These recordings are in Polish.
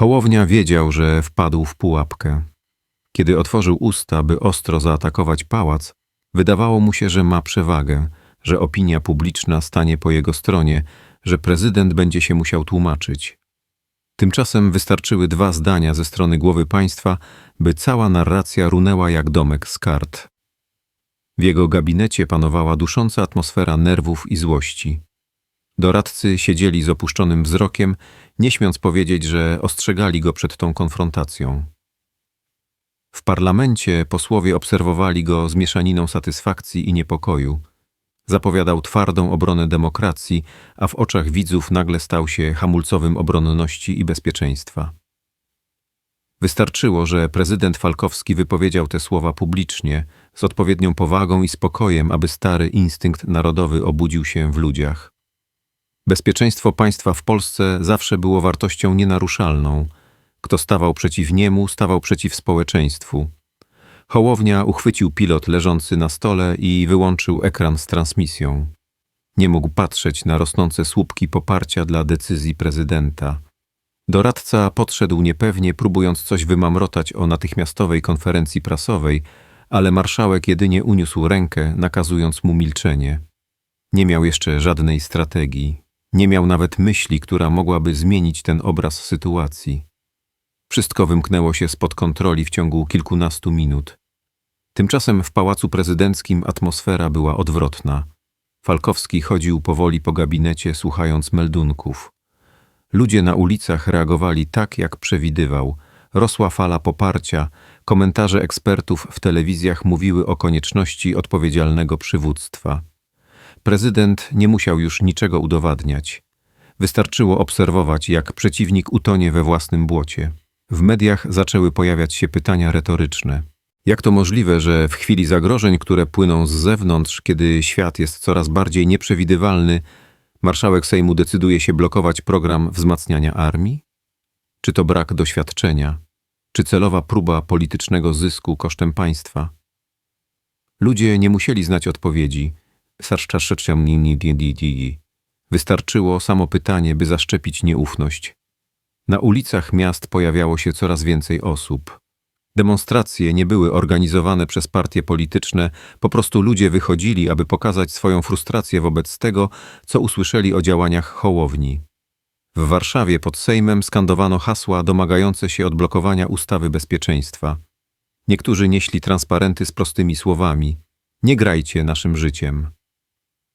Hołownia wiedział, że wpadł w pułapkę. Kiedy otworzył usta, by ostro zaatakować pałac, wydawało mu się, że ma przewagę, że opinia publiczna stanie po jego stronie, że prezydent będzie się musiał tłumaczyć. Tymczasem wystarczyły dwa zdania ze strony głowy państwa, by cała narracja runęła jak domek z kart. W jego gabinecie panowała dusząca atmosfera nerwów i złości. Doradcy siedzieli z opuszczonym wzrokiem, nie śmiąc powiedzieć, że ostrzegali go przed tą konfrontacją. W parlamencie posłowie obserwowali go z mieszaniną satysfakcji i niepokoju. Zapowiadał twardą obronę demokracji, a w oczach widzów nagle stał się hamulcowym obronności i bezpieczeństwa. Wystarczyło, że prezydent Falkowski wypowiedział te słowa publicznie, z odpowiednią powagą i spokojem, aby stary instynkt narodowy obudził się w ludziach. Bezpieczeństwo państwa w Polsce zawsze było wartością nienaruszalną. Kto stawał przeciw niemu, stawał przeciw społeczeństwu. Hołownia uchwycił pilot leżący na stole i wyłączył ekran z transmisją. Nie mógł patrzeć na rosnące słupki poparcia dla decyzji prezydenta. Doradca podszedł niepewnie, próbując coś wymamrotać o natychmiastowej konferencji prasowej, ale marszałek jedynie uniósł rękę, nakazując mu milczenie. Nie miał jeszcze żadnej strategii. Nie miał nawet myśli, która mogłaby zmienić ten obraz sytuacji. Wszystko wymknęło się spod kontroli w ciągu kilkunastu minut. Tymczasem w pałacu prezydenckim atmosfera była odwrotna. Falkowski chodził powoli po gabinecie, słuchając meldunków. Ludzie na ulicach reagowali tak, jak przewidywał. Rosła fala poparcia, komentarze ekspertów w telewizjach mówiły o konieczności odpowiedzialnego przywództwa. Prezydent nie musiał już niczego udowadniać. Wystarczyło obserwować, jak przeciwnik utonie we własnym błocie. W mediach zaczęły pojawiać się pytania retoryczne. Jak to możliwe, że w chwili zagrożeń, które płyną z zewnątrz, kiedy świat jest coraz bardziej nieprzewidywalny, marszałek Sejmu decyduje się blokować program wzmacniania armii? Czy to brak doświadczenia? Czy celowa próba politycznego zysku kosztem państwa? Ludzie nie musieli znać odpowiedzi. Wystarczyło samo pytanie, by zaszczepić nieufność. Na ulicach miast pojawiało się coraz więcej osób. Demonstracje nie były organizowane przez partie polityczne, po prostu ludzie wychodzili, aby pokazać swoją frustrację wobec tego, co usłyszeli o działaniach Hołowni. W Warszawie pod Sejmem skandowano hasła domagające się odblokowania ustawy bezpieczeństwa. Niektórzy nieśli transparenty z prostymi słowami: Nie grajcie naszym życiem.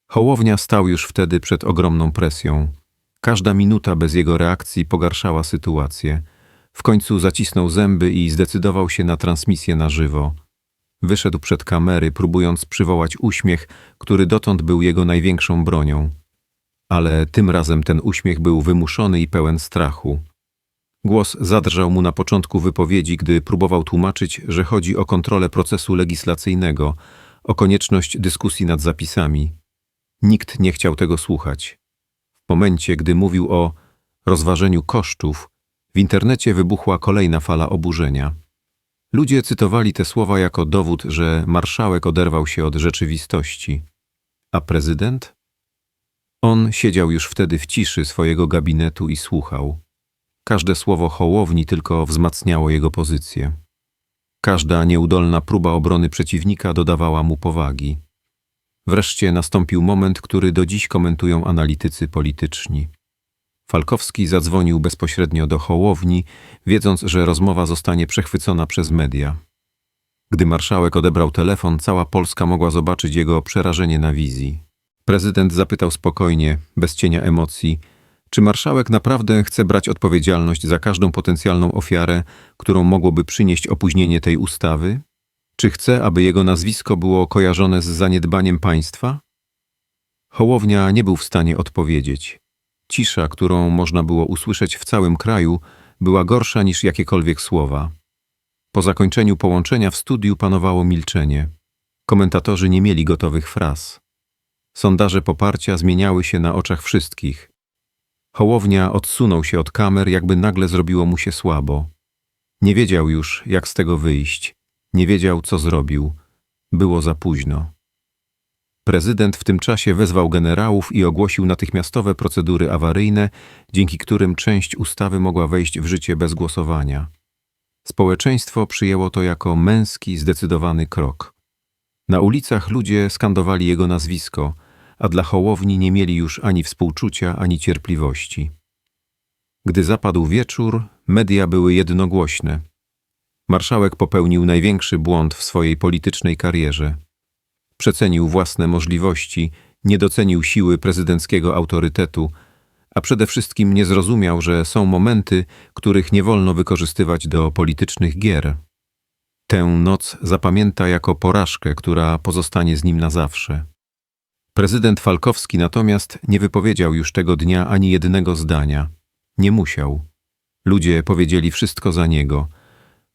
Hołownia stał już wtedy przed ogromną presją. Każda minuta bez jego reakcji pogarszała sytuację. W końcu zacisnął zęby i zdecydował się na transmisję na żywo. Wyszedł przed kamery, próbując przywołać uśmiech, który dotąd był jego największą bronią. Ale tym razem ten uśmiech był wymuszony i pełen strachu. Głos zadrżał mu na początku wypowiedzi, gdy próbował tłumaczyć, że chodzi o kontrolę procesu legislacyjnego, o konieczność dyskusji nad zapisami. Nikt nie chciał tego słuchać. W momencie, gdy mówił o rozważeniu kosztów, w internecie wybuchła kolejna fala oburzenia. Ludzie cytowali te słowa jako dowód, że marszałek oderwał się od rzeczywistości. A prezydent? On siedział już wtedy w ciszy swojego gabinetu i słuchał. Każde słowo hołowni tylko wzmacniało jego pozycję. Każda nieudolna próba obrony przeciwnika dodawała mu powagi. Wreszcie nastąpił moment, który do dziś komentują analitycy polityczni. Falkowski zadzwonił bezpośrednio do Hołowni, wiedząc, że rozmowa zostanie przechwycona przez media. Gdy marszałek odebrał telefon, cała Polska mogła zobaczyć jego przerażenie na wizji. Prezydent zapytał spokojnie, bez cienia emocji, czy marszałek naprawdę chce brać odpowiedzialność za każdą potencjalną ofiarę, którą mogłoby przynieść opóźnienie tej ustawy? Czy chce, aby jego nazwisko było kojarzone z zaniedbaniem państwa? Hołownia nie był w stanie odpowiedzieć. Cisza, którą można było usłyszeć w całym kraju, była gorsza niż jakiekolwiek słowa. Po zakończeniu połączenia w studiu panowało milczenie. Komentatorzy nie mieli gotowych fraz. Sondaże poparcia zmieniały się na oczach wszystkich. Hołownia odsunął się od kamer, jakby nagle zrobiło mu się słabo. Nie wiedział już, jak z tego wyjść. Nie wiedział, co zrobił. Było za późno. Prezydent w tym czasie wezwał generałów i ogłosił natychmiastowe procedury awaryjne, dzięki którym część ustawy mogła wejść w życie bez głosowania. Społeczeństwo przyjęło to jako męski, zdecydowany krok. Na ulicach ludzie skandowali jego nazwisko, a dla Hołowni nie mieli już ani współczucia, ani cierpliwości. Gdy zapadł wieczór, media były jednogłośne. Marszałek popełnił największy błąd w swojej politycznej karierze. Przecenił własne możliwości, nie docenił siły prezydenckiego autorytetu, a przede wszystkim nie zrozumiał, że są momenty, których nie wolno wykorzystywać do politycznych gier. Tę noc zapamięta jako porażkę, która pozostanie z nim na zawsze. Prezydent Falkowski natomiast nie wypowiedział już tego dnia ani jednego zdania. Nie musiał. Ludzie powiedzieli wszystko za niego.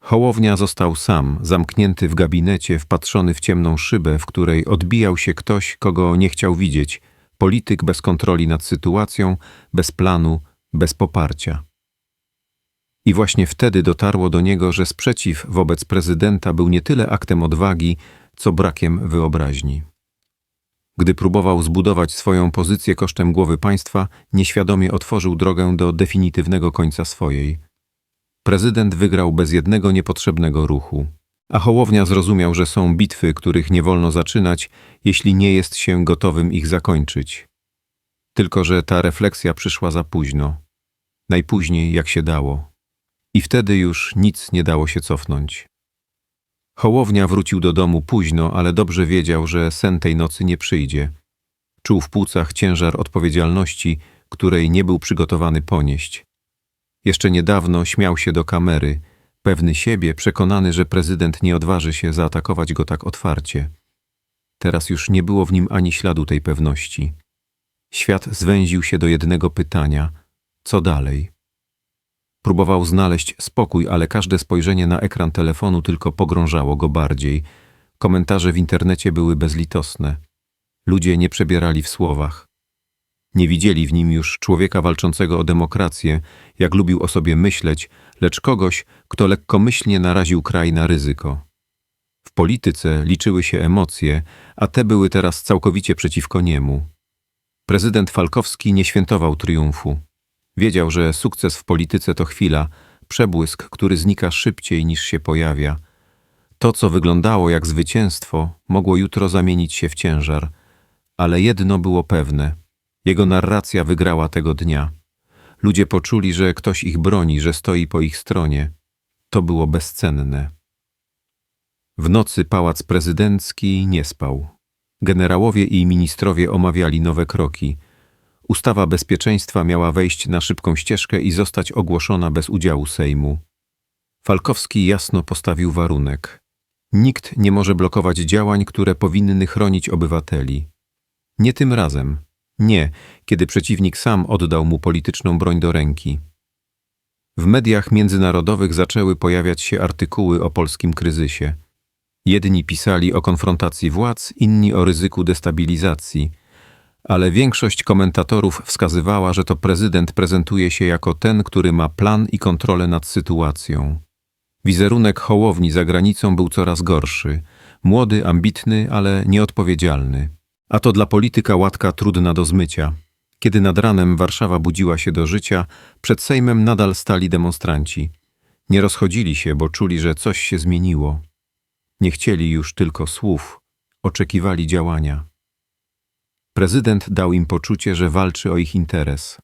Hołownia został sam, zamknięty w gabinecie, wpatrzony w ciemną szybę, w której odbijał się ktoś, kogo nie chciał widzieć, polityk bez kontroli nad sytuacją, bez planu, bez poparcia. I właśnie wtedy dotarło do niego, że sprzeciw wobec prezydenta był nie tyle aktem odwagi, co brakiem wyobraźni. Gdy próbował zbudować swoją pozycję kosztem głowy państwa, nieświadomie otworzył drogę do definitywnego końca swojej. Prezydent wygrał bez jednego niepotrzebnego ruchu. A Hołownia zrozumiał, że są bitwy, których nie wolno zaczynać, jeśli nie jest się gotowym ich zakończyć. Tylko, że ta refleksja przyszła za późno. Najpóźniej, jak się dało. I wtedy już nic nie dało się cofnąć. Hołownia wrócił do domu późno, ale dobrze wiedział, że sen tej nocy nie przyjdzie. Czuł w płucach ciężar odpowiedzialności, której nie był przygotowany ponieść. Jeszcze niedawno śmiał się do kamery, pewny siebie, przekonany, że prezydent nie odważy się zaatakować go tak otwarcie. Teraz już nie było w nim ani śladu tej pewności. Świat zwęził się do jednego pytania: co dalej? Próbował znaleźć spokój, ale każde spojrzenie na ekran telefonu tylko pogrążało go bardziej. Komentarze w internecie były bezlitosne. Ludzie nie przebierali w słowach. Nie widzieli w nim już człowieka walczącego o demokrację, jak lubił o sobie myśleć, lecz kogoś, kto lekkomyślnie naraził kraj na ryzyko. W polityce liczyły się emocje, a te były teraz całkowicie przeciwko niemu. Prezydent Falkowski nie świętował triumfu. Wiedział, że sukces w polityce to chwila, przebłysk, który znika szybciej niż się pojawia. To, co wyglądało jak zwycięstwo, mogło jutro zamienić się w ciężar, ale jedno było pewne: jego narracja wygrała tego dnia. Ludzie poczuli, że ktoś ich broni, że stoi po ich stronie. To było bezcenne. W nocy pałac prezydencki nie spał. Generałowie i ministrowie omawiali nowe kroki. Ustawa bezpieczeństwa miała wejść na szybką ścieżkę i zostać ogłoszona bez udziału Sejmu. Falkowski jasno postawił warunek. Nikt nie może blokować działań, które powinny chronić obywateli. Nie tym razem. Nie, kiedy przeciwnik sam oddał mu polityczną broń do ręki. W mediach międzynarodowych zaczęły pojawiać się artykuły o polskim kryzysie. Jedni pisali o konfrontacji władz, inni o ryzyku destabilizacji, ale większość komentatorów wskazywała, że to prezydent prezentuje się jako ten, który ma plan i kontrolę nad sytuacją. Wizerunek Hołowni za granicą był coraz gorszy. Młody, ambitny, ale nieodpowiedzialny. A to dla polityka łatka trudna do zmycia. Kiedy nad ranem Warszawa budziła się do życia, przed Sejmem nadal stali demonstranci. Nie rozchodzili się, bo czuli, że coś się zmieniło. Nie chcieli już tylko słów, oczekiwali działania. Prezydent dał im poczucie, że walczy o ich interes.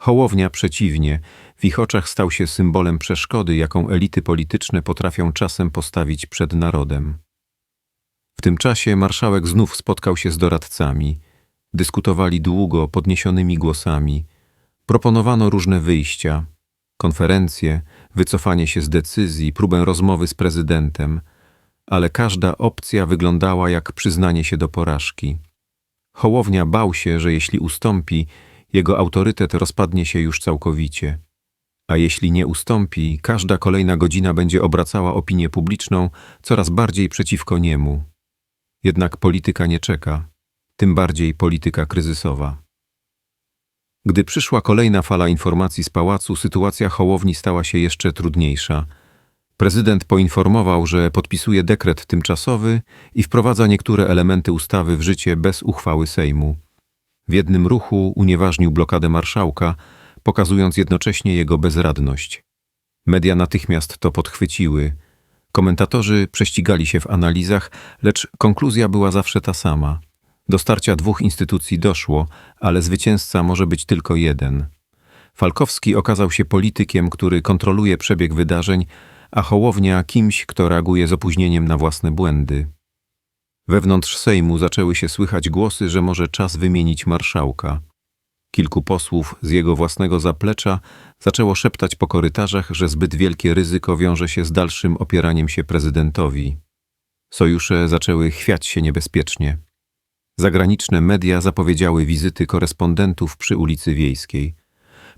Hołownia przeciwnie, w ich oczach stał się symbolem przeszkody, jaką elity polityczne potrafią czasem postawić przed narodem. W tym czasie marszałek znów spotkał się z doradcami. Dyskutowali długo, podniesionymi głosami. Proponowano różne wyjścia, konferencje, wycofanie się z decyzji, próbę rozmowy z prezydentem, ale każda opcja wyglądała jak przyznanie się do porażki. Hołownia bał się, że jeśli ustąpi, jego autorytet rozpadnie się już całkowicie. A jeśli nie ustąpi, każda kolejna godzina będzie obracała opinię publiczną coraz bardziej przeciwko niemu. Jednak polityka nie czeka, tym bardziej polityka kryzysowa. Gdy przyszła kolejna fala informacji z pałacu, sytuacja Hołowni stała się jeszcze trudniejsza. Prezydent poinformował, że podpisuje dekret tymczasowy i wprowadza niektóre elementy ustawy w życie bez uchwały Sejmu. W jednym ruchu unieważnił blokadę marszałka, pokazując jednocześnie jego bezradność. Media natychmiast to podchwyciły. Komentatorzy prześcigali się w analizach, lecz konkluzja była zawsze ta sama. Do starcia dwóch instytucji doszło, ale zwycięzca może być tylko jeden. Falkowski okazał się politykiem, który kontroluje przebieg wydarzeń, a Hołownia kimś, kto reaguje z opóźnieniem na własne błędy. Wewnątrz Sejmu zaczęły się słychać głosy, że może czas wymienić marszałka. Kilku posłów z jego własnego zaplecza zaczęło szeptać po korytarzach, że zbyt wielkie ryzyko wiąże się z dalszym opieraniem się prezydentowi. Sojusze zaczęły chwiać się niebezpiecznie. Zagraniczne media zapowiedziały wizyty korespondentów przy ulicy Wiejskiej.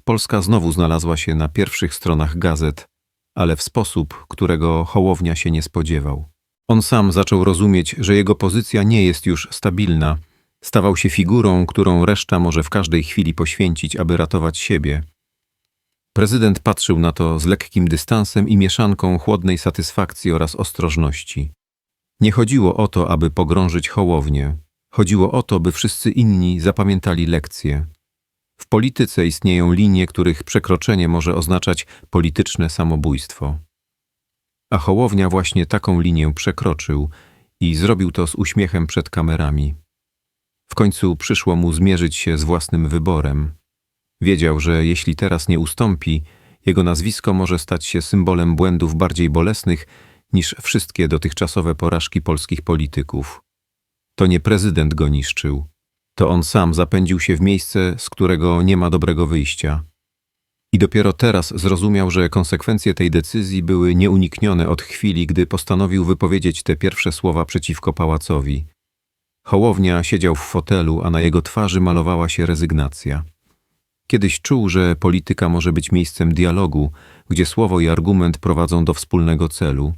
Polska znowu znalazła się na pierwszych stronach gazet, ale w sposób, którego Hołownia się nie spodziewał. On sam zaczął rozumieć, że jego pozycja nie jest już stabilna. Stawał się figurą, którą reszta może w każdej chwili poświęcić, aby ratować siebie. Prezydent patrzył na to z lekkim dystansem i mieszanką chłodnej satysfakcji oraz ostrożności. Nie chodziło o to, aby pogrążyć Hołownię. Chodziło o to, by wszyscy inni zapamiętali lekcję. W polityce istnieją linie, których przekroczenie może oznaczać polityczne samobójstwo. A Hołownia właśnie taką linię przekroczył i zrobił to z uśmiechem przed kamerami. W końcu przyszło mu zmierzyć się z własnym wyborem. Wiedział, że jeśli teraz nie ustąpi, jego nazwisko może stać się symbolem błędów bardziej bolesnych niż wszystkie dotychczasowe porażki polskich polityków. To nie prezydent go niszczył, to on sam zapędził się w miejsce, z którego nie ma dobrego wyjścia. I dopiero teraz zrozumiał, że konsekwencje tej decyzji były nieuniknione od chwili, gdy postanowił wypowiedzieć te pierwsze słowa przeciwko pałacowi. Hołownia siedział w fotelu, a na jego twarzy malowała się rezygnacja. Kiedyś czuł, że polityka może być miejscem dialogu, gdzie słowo i argument prowadzą do wspólnego celu.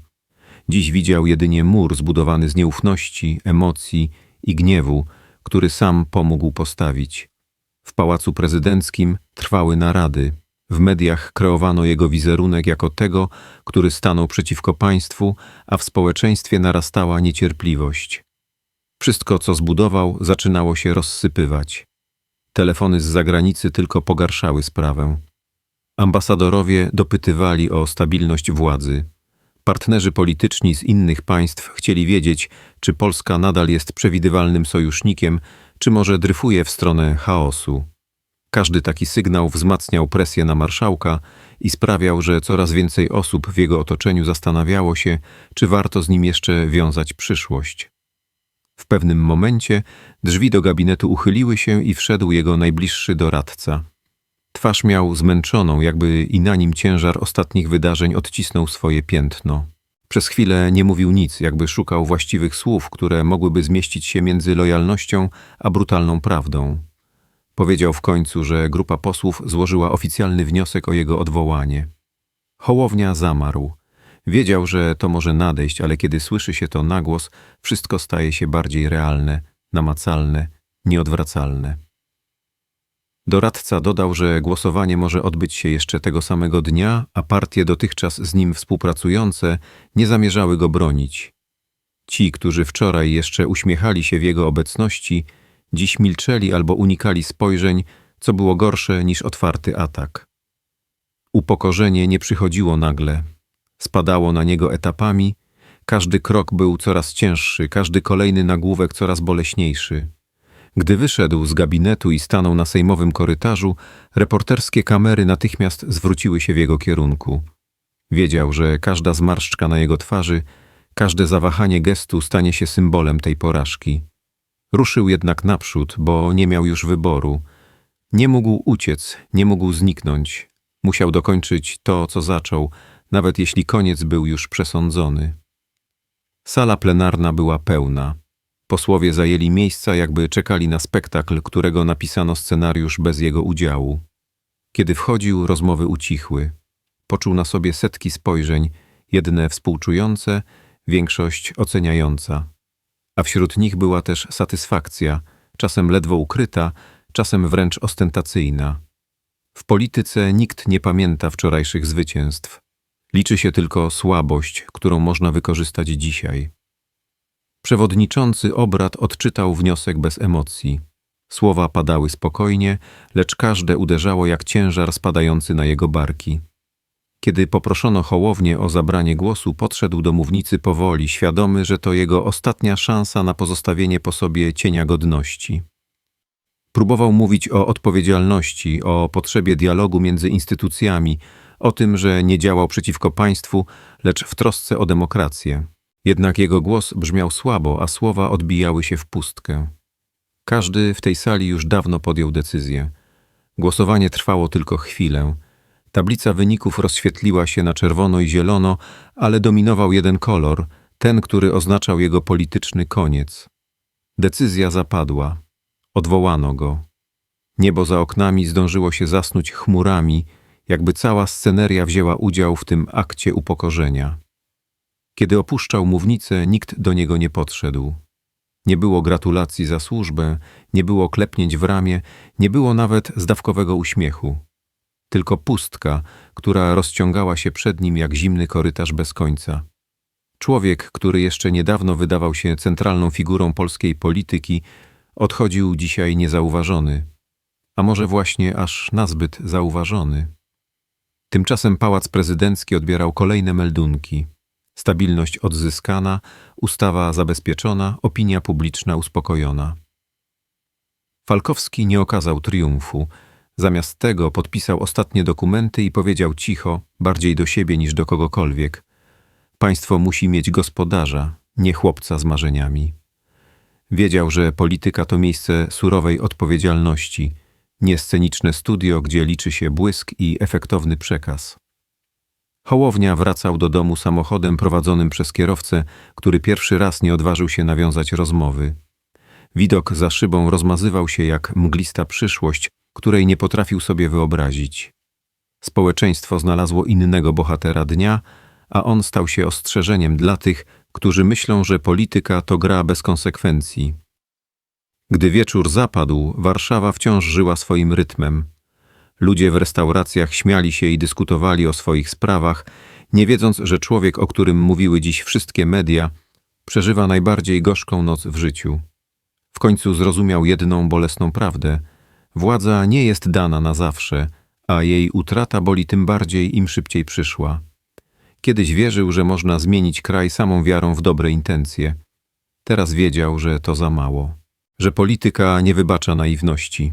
Dziś widział jedynie mur zbudowany z nieufności, emocji i gniewu, który sam pomógł postawić. W pałacu prezydenckim trwały narady. W mediach kreowano jego wizerunek jako tego, który stanął przeciwko państwu, a w społeczeństwie narastała niecierpliwość. Wszystko, co zbudował, zaczynało się rozsypywać. Telefony z zagranicy tylko pogarszały sprawę. Ambasadorowie dopytywali o stabilność władzy. Partnerzy polityczni z innych państw chcieli wiedzieć, czy Polska nadal jest przewidywalnym sojusznikiem, czy może dryfuje w stronę chaosu. Każdy taki sygnał wzmacniał presję na marszałka i sprawiał, że coraz więcej osób w jego otoczeniu zastanawiało się, czy warto z nim jeszcze wiązać przyszłość. W pewnym momencie drzwi do gabinetu uchyliły się i wszedł jego najbliższy doradca. Twarz miał zmęczoną, jakby i na nim ciężar ostatnich wydarzeń odcisnął swoje piętno. Przez chwilę nie mówił nic, jakby szukał właściwych słów, które mogłyby zmieścić się między lojalnością a brutalną prawdą. Powiedział w końcu, że grupa posłów złożyła oficjalny wniosek o jego odwołanie. Hołownia zamarł. Wiedział, że to może nadejść, ale kiedy słyszy się to na głos, wszystko staje się bardziej realne, namacalne, nieodwracalne. Doradca dodał, że głosowanie może odbyć się jeszcze tego samego dnia, a partie dotychczas z nim współpracujące nie zamierzały go bronić. Ci, którzy wczoraj jeszcze uśmiechali się w jego obecności, dziś milczeli albo unikali spojrzeń, co było gorsze niż otwarty atak. Upokorzenie nie przychodziło nagle, spadało na niego etapami, każdy krok był coraz cięższy, każdy kolejny nagłówek coraz boleśniejszy. Gdy wyszedł z gabinetu i stanął na sejmowym korytarzu, reporterskie kamery natychmiast zwróciły się w jego kierunku. Wiedział, że każda zmarszczka na jego twarzy, każde zawahanie gestu stanie się symbolem tej porażki. Ruszył jednak naprzód, bo nie miał już wyboru. Nie mógł uciec, nie mógł zniknąć. Musiał dokończyć to, co zaczął, nawet jeśli koniec był już przesądzony. Sala plenarna była pełna. Posłowie zajęli miejsca, jakby czekali na spektakl, którego napisano scenariusz bez jego udziału. Kiedy wchodził, rozmowy ucichły. Poczuł na sobie setki spojrzeń, jedne współczujące, większość oceniająca. A wśród nich była też satysfakcja, czasem ledwo ukryta, czasem wręcz ostentacyjna. W polityce nikt nie pamięta wczorajszych zwycięstw. Liczy się tylko słabość, którą można wykorzystać dzisiaj. Przewodniczący obrad odczytał wniosek bez emocji. Słowa padały spokojnie, lecz każde uderzało jak ciężar spadający na jego barki. Kiedy poproszono Hołownię o zabranie głosu, podszedł do mównicy powoli, świadomy, że to jego ostatnia szansa na pozostawienie po sobie cienia godności. Próbował mówić o odpowiedzialności, o potrzebie dialogu między instytucjami, o tym, że nie działał przeciwko państwu, lecz w trosce o demokrację. Jednak jego głos brzmiał słabo, a słowa odbijały się w pustkę. Każdy w tej sali już dawno podjął decyzję. Głosowanie trwało tylko chwilę. Tablica wyników rozświetliła się na czerwono i zielono, ale dominował jeden kolor, ten, który oznaczał jego polityczny koniec. Decyzja zapadła. Odwołano go. Niebo za oknami zdążyło się zasnuć chmurami, jakby cała sceneria wzięła udział w tym akcie upokorzenia. Kiedy opuszczał mównicę, nikt do niego nie podszedł. Nie było gratulacji za służbę, nie było klepnięć w ramię, nie było nawet zdawkowego uśmiechu. Tylko pustka, która rozciągała się przed nim jak zimny korytarz bez końca. Człowiek, który jeszcze niedawno wydawał się centralną figurą polskiej polityki, odchodził dzisiaj niezauważony, a może właśnie aż nazbyt zauważony. Tymczasem pałac prezydencki odbierał kolejne meldunki. Stabilność odzyskana, ustawa zabezpieczona, opinia publiczna uspokojona. Falkowski nie okazał triumfu. Zamiast tego podpisał ostatnie dokumenty i powiedział cicho, bardziej do siebie niż do kogokolwiek: Państwo musi mieć gospodarza, nie chłopca z marzeniami. Wiedział, że polityka to miejsce surowej odpowiedzialności, nie sceniczne studio, gdzie liczy się błysk i efektowny przekaz. Hołownia wracał do domu samochodem prowadzonym przez kierowcę, który pierwszy raz nie odważył się nawiązać rozmowy. Widok za szybą rozmazywał się jak mglista przyszłość, której nie potrafił sobie wyobrazić. Społeczeństwo znalazło innego bohatera dnia, a on stał się ostrzeżeniem dla tych, którzy myślą, że polityka to gra bez konsekwencji. Gdy wieczór zapadł, Warszawa wciąż żyła swoim rytmem. Ludzie w restauracjach śmiali się i dyskutowali o swoich sprawach, nie wiedząc, że człowiek, o którym mówiły dziś wszystkie media, przeżywa najbardziej gorzką noc w życiu. W końcu zrozumiał jedną bolesną prawdę: władza nie jest dana na zawsze, a jej utrata boli tym bardziej, im szybciej przyszła. Kiedyś wierzył, że można zmienić kraj samą wiarą w dobre intencje. Teraz wiedział, że to za mało, że polityka nie wybacza naiwności.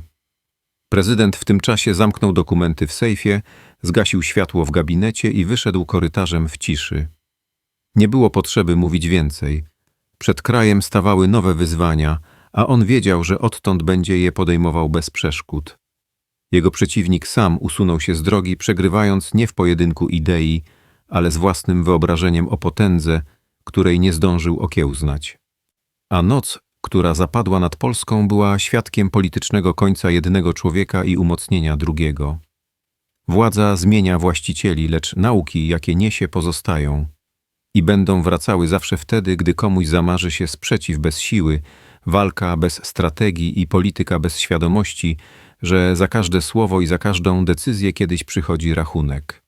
Prezydent w tym czasie zamknął dokumenty w sejfie, zgasił światło w gabinecie i wyszedł korytarzem w ciszy. Nie było potrzeby mówić więcej. Przed krajem stawały nowe wyzwania, a on wiedział, że odtąd będzie je podejmował bez przeszkód. Jego przeciwnik sam usunął się z drogi, przegrywając nie w pojedynku idei, ale z własnym wyobrażeniem o potędze, której nie zdążył okiełznać. A noc która zapadła nad Polską, była świadkiem politycznego końca jednego człowieka i umocnienia drugiego. Władza zmienia właścicieli, lecz nauki, jakie niesie, pozostają i będą wracały zawsze wtedy, gdy komuś zamarzy się sprzeciw bez siły, walka bez strategii i polityka bez świadomości, że za każde słowo i za każdą decyzję kiedyś przychodzi rachunek.